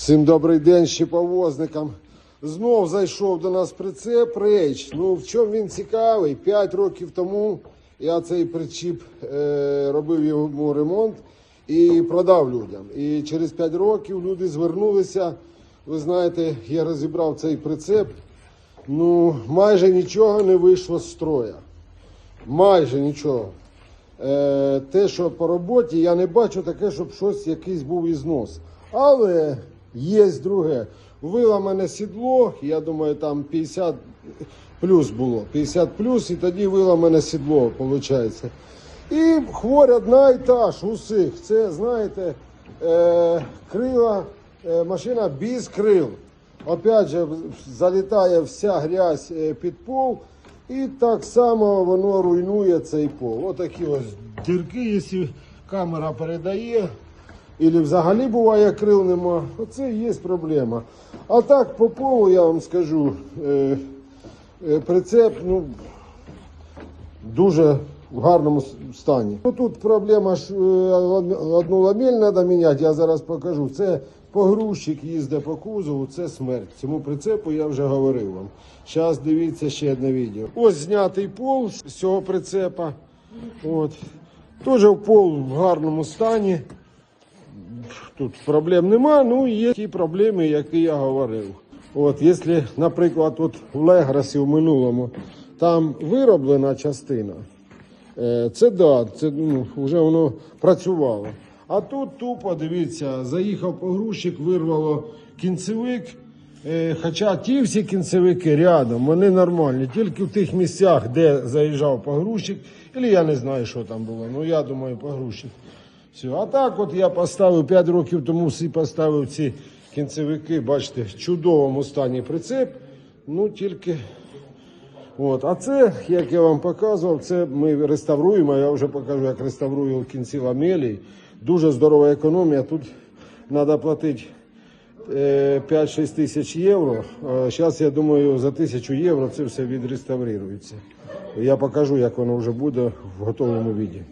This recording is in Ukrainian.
Всім добрий день щеповозникам. Знов зайшов до нас прицеп рейч. Ну в чому він цікавий? П'ять років тому я цей причіп е, робив йому ремонт і продав людям. І через п'ять років люди звернулися. Ви знаєте, я розібрав цей прицеп. Ну, майже нічого не вийшло з строя. Майже нічого. Е, те, що по роботі, я не бачу таке, щоб щось якийсь був ізнос. Але є друге. Виламане сідло, я думаю, там 50 плюс було. 50 плюс, і тоді виламане сідло, виходить. І хворь одна і та ж усіх. Це, знаєте, е, крила, е, машина без крил. Опять же, залітає вся грязь е, під пол, і так само воно руйнує цей пол. Отакі ось дірки, якщо камера передає, і взагалі буває крил нема. Оце є проблема. А так по полу я вам скажу, е, е, прицеп, ну, дуже в гарному стані. Ну, тут проблема ж е, одну ламель треба міняти, я зараз покажу. Це погрузчик їздить по кузову, це смерть. Цьому прицепу я вже говорив вам. Зараз дивіться ще одне відео. Ось знятий пол з цього прицепа. От. Теж пол в гарному стані. Тут проблем нема, ну є ті проблеми, які я говорив. От, якщо, наприклад, от в Леграсі в минулому там вироблена частина, е, це да, це ну, вже воно працювало. А тут тупо, дивіться, заїхав погрузчик, вирвало кінцевик. Е, Хоча ті всі кінцевики рядом, вони нормальні. Тільки в тих місцях, де заїжджав погрузчик, або я не знаю, що там було. Ну я думаю, погрузчик. Все. А так от я поставив 5 років тому всі поставив ці кінцевики, бачите, в чудовому стані прицеп. Ну тільки. От. А це, як я вам показував, це ми реставруємо. Я вже покажу, як реставрую в кінці ламелі. Дуже здорова економія. Тут треба платити е, 5-6 тисяч євро. Зараз, я думаю, за тисячу євро це все відреставрується. Я покажу, як воно вже буде в готовому віді.